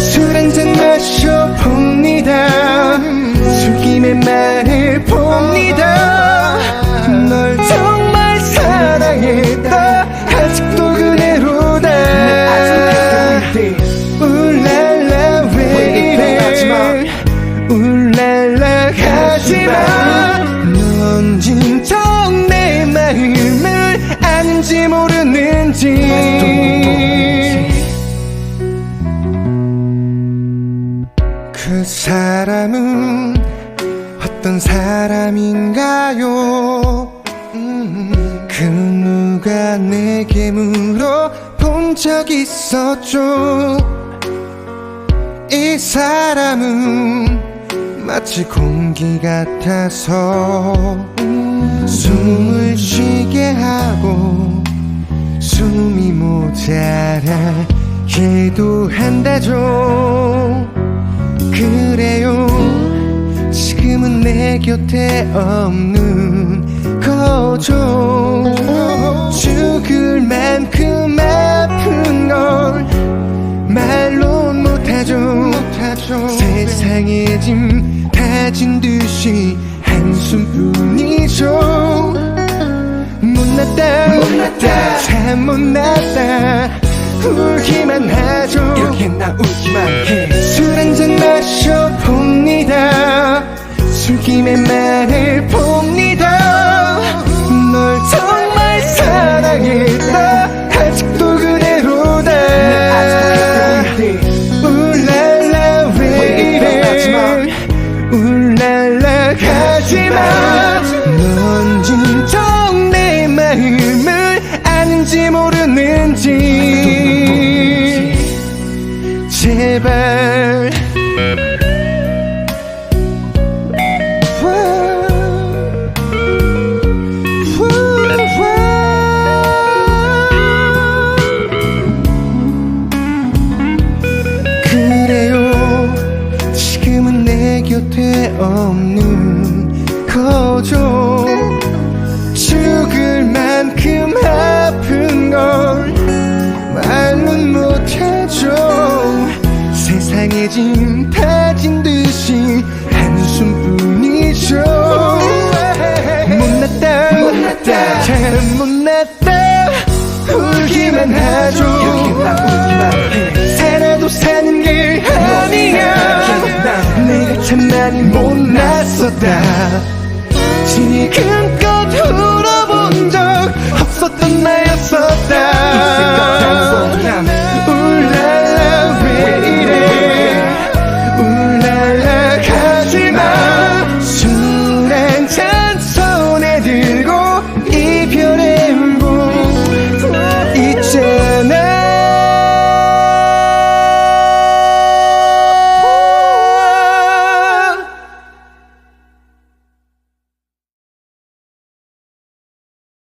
술 한잔 마셔봅니다. 술김에 말해봅니다. 널 정말 사랑했다. 아직도 그대로다. 울랄라 왜 이래? 울랄라 하지마. 넌 진정 내 마음을 아는지 모르는지 사람은 어떤 사람인가요? 음, 그 누가 내게 물어본 적 있었죠? 이 사람은 마치 공기 같아서 음, 숨을 쉬게 하고 숨이 모자라 기도한다죠 내 곁에 없는 거죠. 죽을 만큼 아픈 걸 말로 못하죠. 세상에 짐 다진 듯이 한숨뿐이죠. 못났다. 못났다. 참 못났다. 울기만 하죠. 이렇게 나 울 김에 말해봅니다. 널 정말 사랑했다 아직도 그대로다 울랄라 왜 이래 울랄라 하지마. 넌 진정 내 마음을 아는지 모르는지. 제발 곁에 없는 거죠. 죽을 만큼 아픈 걸 말은 못하죠 세상에 짐 다진 듯이 한숨뿐이죠. 못났다. 못났다. 참 못났다. 울기만 하죠 못났었다. 지금껏